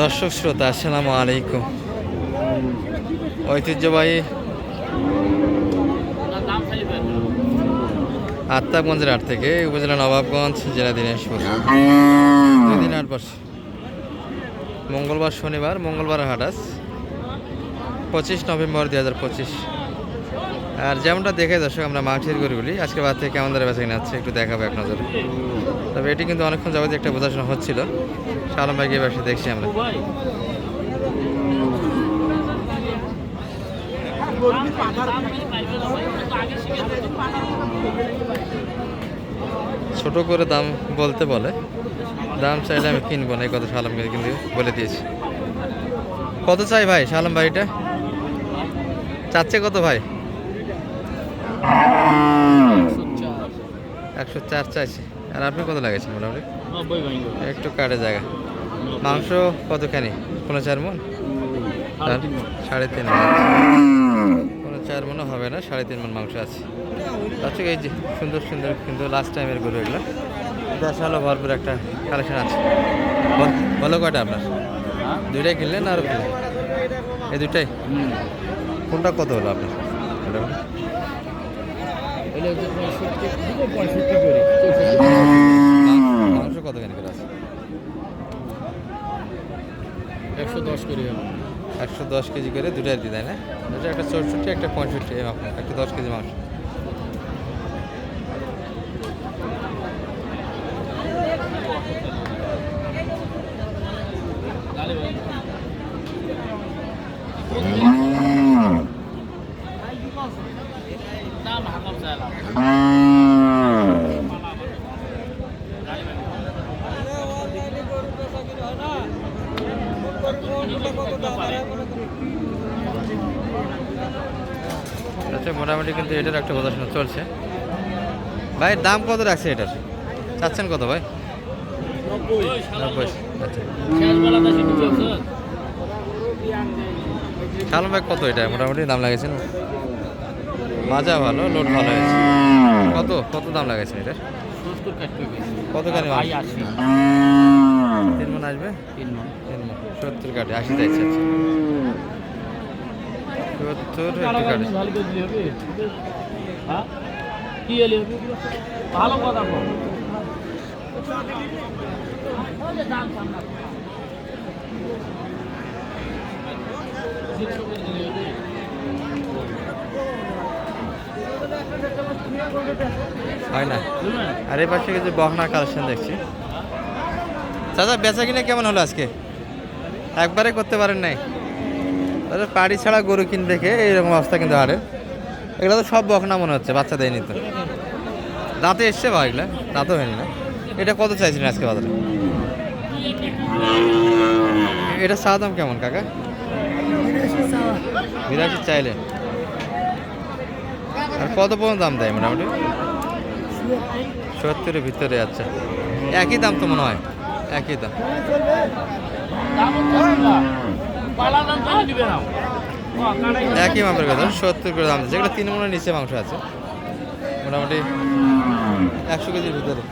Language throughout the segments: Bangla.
দর্শক শ্রোতা, আসসালামু আলাইকুম। ঐতিহ্যবাহী আত্মাগঞ্জের হাট থেকে উপজেলা নবাবগঞ্জ, জেলা দিনাজপুর। দুই দিন হাট মঙ্গলবার শনিবার, মঙ্গলবার হাট আজ। পঁচিশ নভেম্বর দুই হাজার পঁচিশ। আর যেমনটা দেখে দর্শক, আমরা মাঠের গরুগুলি আজকে বাদ থেকে কেমন ধরে বেঁচে কিনে একটু দেখাবো এক নজরে। তবে এটি কিন্তু অনেকক্ষণ যাবত একটা বোঝাশোনা হচ্ছিল। শালম ভাই গিয়ে ব্যবসা দেখছি আমরা। ছোট করে দাম বলতে বলে, দাম চাইলে আমি কিনবো না, এই কথা শালমকে কিন্তু বলে দিয়েছি। কত চাই ভাই শালম ভাই এটা চাচ্ছে কত ভাই? একশো চার চাইছে। আর আপনি কত লাগাইছেন মোটামুটি? একটু কাটে জায়গা। মাংস কতখানি কোনো? চার মন? সাড়ে তিন মন। কোনো চার মনও হবে না সাড়ে তিন মন মাংস আছে। আচ্ছা এই যে সুন্দর সুন্দর কিন্তু লাস্ট টাইমের গরু এগুলো দেশালো ভরপুর একটা কালেকশন আছে। বল- কয়টা আপনার? দুইটাই কিনলেন আর কিনলেন? এই দুটাই কোনটা কত হলো আপনার? এটা বলুন। মাংস- মাংস কতখানি করে আছে? একশো দশ করে একশো দশ কেজি করে দুটো আর কি তাই না? এটা একটা চৌষট্টি একটা পঁয়ষট্টি একটা দশ কেজি মাংস আচ্ছা মোটামুটি কিন্তু এটার একটা প্রদর্শন চলছে। ভাই, দাম কত রাখছে এটার? চাচ্ছেন কত ভাই? নব্বই। আচ্ছা। কত এটা? মোটামুটি দাম লাগাইছেন মাজা ভালো লোড ভালো হয়েছে। কত কত দাম লাগাইছেন এটা? কতখানি মাল? তিন মন আসবে? তিন মন। সত্তর কাটে আশি চাইছে আচ্ছা সত্তর একটু কাটে। ভালো কথা বল। হয় না? আর এই পাশে কিছু বহনা কালেকশন দেখছি। চাচা, বেচা কিনে কেমন হলো আজকে? একবারে করতে পারেন নাই। তাহলে পাড়ি ছাড়া গরু কিন দেখে এইরকম অবস্থা কিন্তু হারে। এগুলো তো সব বকনা মনে হচ্ছে, বাচ্চা দেয়নি তো। দাঁতে এসছে বা এগুলো? দাঁতও হয়নি না। এটা কত চাইছিলেন আজকে বাজারে? এটা চা দাম কেমন, কাকা? বিরাশি চাইলে আর কত পর্যন্ত দাম দেয় মোটামুটি? সত্তরের ভিতরে আচ্ছা। একই দাম তো মনে হয়। একই দাম। একই মাপের কথা, সত্তর করে দাম যেগুলো তিন মনের নিচে মাংস আছে। মোটামুটি একশো কেজির ভিতরে।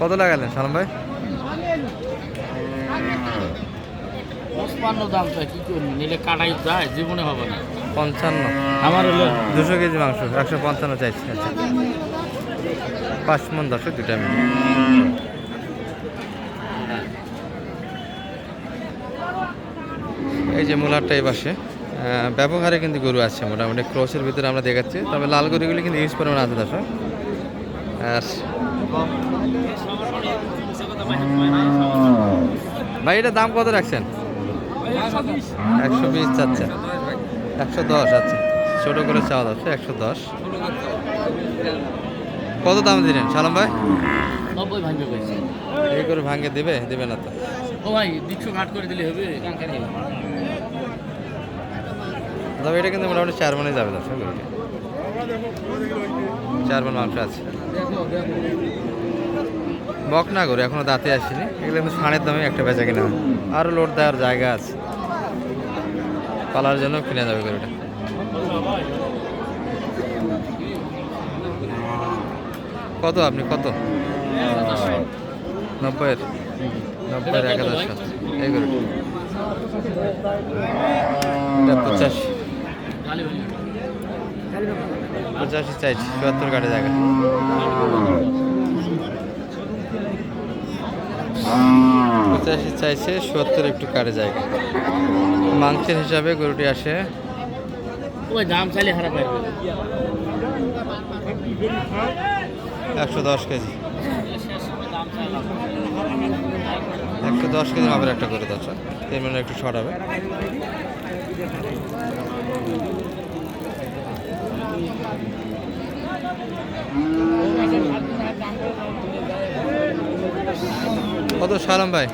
কত লাগালেন সালাম ভাই? পঁচপান্ন দাম চাই কি করবি? নিলে কাটাই যায় জীবনে হবে না। পঞ্চান্ন। আমার হলো দুশো কেজি মাংস একশো পঞ্চান্ন চাইছি। আচ্ছা। পাঁচ মন দশক দুটা মিনিট। এই যে মূলারটা এই পাশে ব্যবহারে কিন্তু গরু আছে মোটামুটি ক্রসের ভিতরে আমরা দেখাচ্ছি। তবে লাল গরুগুলি কিন্তু ইউজ পরিমাণ আছে দর্শক। আর ভাই এটা দাম কত রাখছেন? একশো বিশ চাচ্ছে একশো দশ আচ্ছা। ছোটো করে চাওয়া যাচ্ছে একশো দশ। কত দাম দিলেন সালাম ভাই? নব্বই ভাঙবে এই করে ভাঙে দিবে? দিবে না তো। ও ভাই দুশো ঘাট করে দিলে হবে। তবে এটা কিন্তু মোটামুটি চার মনে যাবে দর্শক। চার মন মাংস আছে। বক না গরু এখনও দাঁতে আসেনি। এগুলো কিন্তু সাড়ের দামে একটা বেচা কিনা। আরও লোড দেওয়ার জায়গা আছে। পালার জন্য কিনে যাবে গরুটা। কত আপনি? কত? নব্বইয়ের। নব্বইয়ের এক হাজার সাত এই গরুটা। পঁচাশি চাইছি চুয়াত্তর কাটে জায়গা পঁচাশি চাইছে সত্তর একটু কাটে জায়গা মাংসের হিসাবে গরুটি আসে। একশো দশ কেজি। একশো দশ কেজি মাপের একটা করে দশ তিন মিনিট একটু শর্ট হবে কত সালাম ভাই?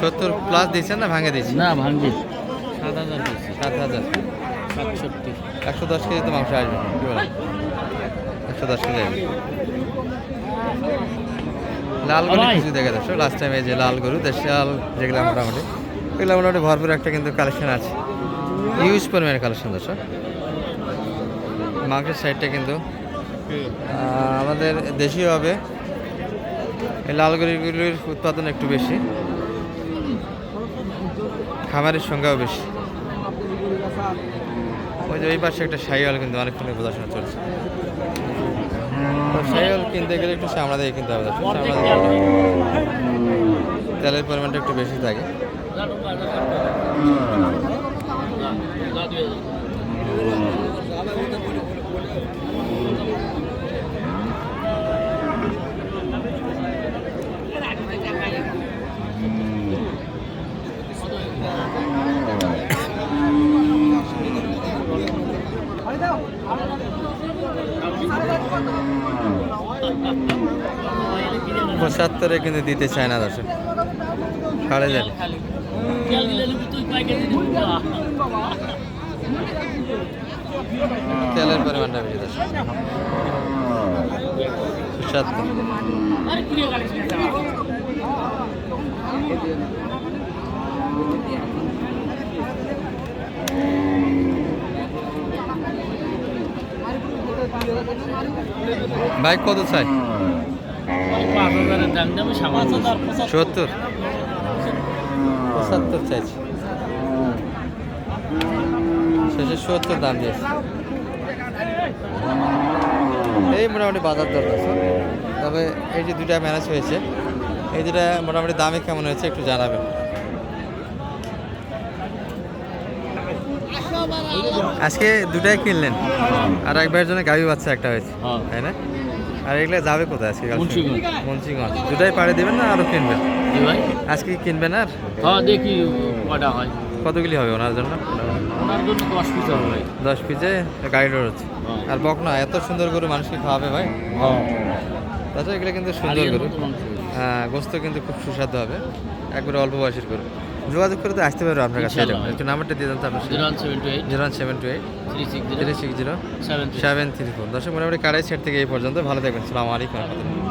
সত্তর প্লাস দিয়েছেন না ভাঙে দিয়েছেন? না ভাঙ্গি সাত হাজার দিয়েছি। সাত হাজার। সাতষট্টি। একশো দশ কেজি তো মাংস আসবে কি বলেন? একশো দশ কেজি আসবে। লাল গরু। কিছু দেখে দর্শক লাস্ট টাইম এই যে লাল গরু দেশাল যেগুলো মোটামুটি। এগুলো মোটামুটি ভরপুর একটা কিন্তু কালেকশন আছে। ইউজ পরিমাণের কালেকশন দর্শক। মাংসের সাইডটা কিন্তু আমাদের দেশীয় হবে। এই লাল গরুগুলির উৎপাদন একটু বেশি। খামারের সংখ্যাও বেশি। ওই যে ওই পাশে একটা সাইওয়াল কিন্তু অনেকক্ষণ বোঝাশোনা চলছে। সাইওয়াল কিনতে গেলে একটু চামড়া দিয়ে কিনতে হবে। তেলের পরিমাণটা একটু বেশি থাকে। পঁচাত্তরে কিন্তু দিতে চায় না দর্শক। সাড়ে যাবে তেলের পরিমাণটা বেশি দর্শক। পঁচাত্তর বাইক কত চাই? সত্তর? পঁচাত্তর চাইছি। শেষে সত্তর দাম দিয়েছে। এই মোটামুটি বাজার দর আছে। তবে এই যে দুটা ম্যানেজ হয়েছে এই দুটা মোটামুটি দামে কেমন হয়েছে একটু জানাবেন। আজকে দুটাই কিনলেন। আর এক ভাইয়ের জন্য গাভী বাচ্চা একটা হয়েছে। হ্যাঁ। তাই না? আর এগুলো যাবে কোথায় আজকে? মুন্সিগঞ্জ। দুটাই পাড়ে দিবেন না আরও কিনবেন? ভাই। আজকে কিনবেন আর? হ্যাঁ দেখি কটা হয়। কতগুলি হবে ওনার জন্য? দশ পিস গাড়ি হচ্ছে হ্যাঁ। আর বক না এত সুন্দর গরু মানুষকে খাওয়াবে ভাই। তাছাড়া এগুলো কিন্তু সুন্দর গরু। হ্যাঁ গোস্ত কিন্তু খুব সুস্বাদু হবে। একবারে অল্প বয়সের গরু। যোগাযোগ করে তো আসতে পারব আপনার কাছে। একটু নাম্বারটা দিয়ে দেন তো আপনার zero one seven two eight. Zero one seven two eight. Three six three six zero. Seven three seven three four. দর্শক মোটামুটি কারাই সেট থেকে এই পর্যন্ত। ভালো থাকবেন। সালামালাইকুম রহমতুল্লাহ।